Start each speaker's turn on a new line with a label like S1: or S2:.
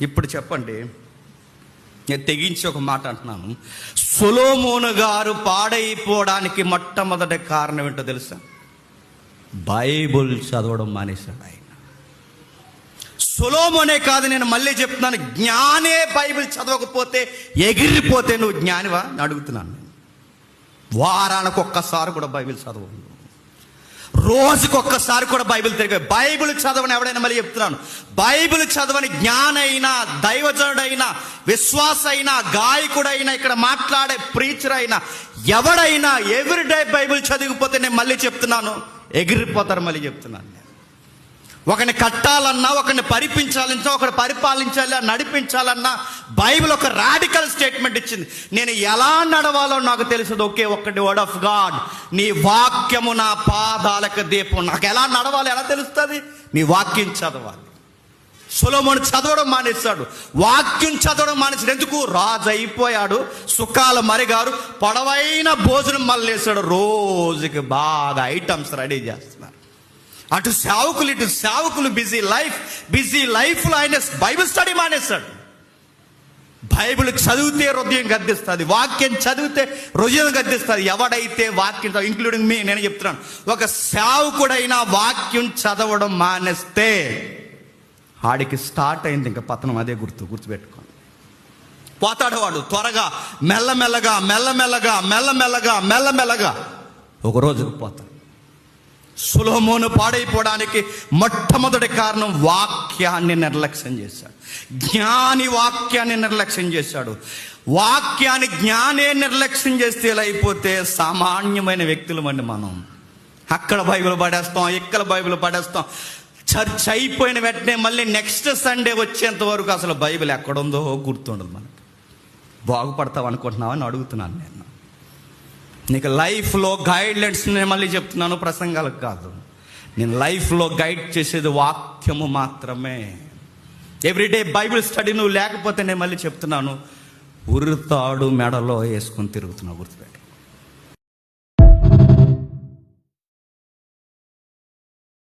S1: ఇప్పుడు చెప్పండి. నేను తెగించి ఒక మాట అంటున్నాను. సొలోమోను గారు పాడైపోవడానికి మొట్టమొదటి కారణం ఏంటో తెలుసా? బైబుల్ చదవడం మానేశాడు ఆయన. సొలోమోనే కాదు నేను మళ్ళీ చెప్తున్నాను జ్ఞానే బైబిల్ చదవకపోతే ఎగిరిపోతే నువ్వు జ్ఞానివా? అని అడుగుతున్నాను. నేను వారానికి ఒక్కసారి కూడా బైబిల్ చదవను రోజుకొక్కసారి కూడా బైబిల్ తిరిగి బైబిల్ చదవని ఎవడైనా మళ్ళీ చెప్తున్నాను. బైబిల్ చదవని జ్ఞానైనా దైవజనుడైనా విశ్వాస అయినా గాయకుడైనా ఇక్కడ మాట్లాడే ప్రీచర్ అయినా ఎవడైనా ఎవ్రీడే బైబిల్ చదివిపోతే నేను మళ్ళీ చెప్తున్నాను. ఎగిరిపోతారు మళ్ళీ చెప్తున్నాను. ఒకరిని కట్టాలన్నా ఒకరిని పరిపించాలన్నా ఒకరిని పరిపాలించాలి నడిపించాలన్నా బైబిల్ ఒక రాడికల్ స్టేట్మెంట్ ఇచ్చింది. నేను ఎలా నడవాలో నాకు తెలుసు ఓకే ఒక్కటి వర్డ్ ఆఫ్ గాడ్ నీ వాక్యము నా పాదాలకు దీపం. నాకు ఎలా నడవాలి ఎలా తెలుస్తుంది? నీ వాక్యం చదవాలి. సులభమును చదవడం మానేస్తాడు వాక్యం చదవడం మానేసాడు ఎందుకు? రాజు అయిపోయాడు సుఖాలు మరిగారు పొడవైన భోజనం మళ్ళేశాడు. రోజుకి బాగా ఐటమ్స్ రెడీ చేస్తున్నాడు. అటు సేవకులు ఇటు సేవకులు బిజీ లైఫ్ బిజీ లైఫ్లో ఆయన బైబిల్ స్టడీ మానేస్తాడు బైబిల్ చదివితే హృదయం గద్దిస్తుంది వాక్యం చదివితే హృదయం గద్దిస్తుంది ఎవడైతే వాక్యం ఇంక్లూడింగ్ మీ నేను చెప్తున్నాను. ఒక సేవకుడైనా వాక్యం చదవడం మానేస్తే ఆడికి స్టార్ట్ అయింది ఇంకా పతనం అదే గుర్తు గుర్తుపెట్టుకోండి పోతాడు వాడు త్వరగా మెల్లమెల్లగా మెల్లమెల్లగా మెల్లమెల్లగా మెల్లమెల్లగా. ఒక పోతాడు. సులోమోను పాడైపోవడానికి మొట్టమొదటి కారణం వాక్యాన్ని నిర్లక్ష్యం చేశాడు. జ్ఞాని వాక్యాన్ని నిర్లక్ష్యం చేశాడు. వాక్యాన్ని జ్ఞానే నిర్లక్ష్యం చేస్తే ఇలా అయిపోతే సామాన్యమైన వ్యక్తులమండి మనం. అక్కడ బైబిల్ పడేస్తాం ఇక్కడ బైబిల్ పడేస్తాం. చర్చ్ అయిపోయిన వెంటనే మళ్ళీ నెక్స్ట్ సండే వచ్చేంత వరకు అసలు బైబిల్ ఎక్కడుందో గుర్తుండదు మనకి. బాగుపడతావు అనుకుంటున్నావని అడుగుతున్నాను నేను. నీకు లైఫ్లో గైడ్లైన్స్ నేను మళ్ళీ చెప్తున్నాను ప్రసంగాలకు కాదు. నేను లైఫ్లో గైడ్ చేసేది వాక్యము మాత్రమే. ఎవ్రీడే బైబిల్ స్టడీ నువ్వు లేకపోతే నేను మళ్ళీ చెప్తున్నాను ఉరుతాడు మెడలో వేసుకొని తిరుగుతున్నావు గుర్తుపెట్టు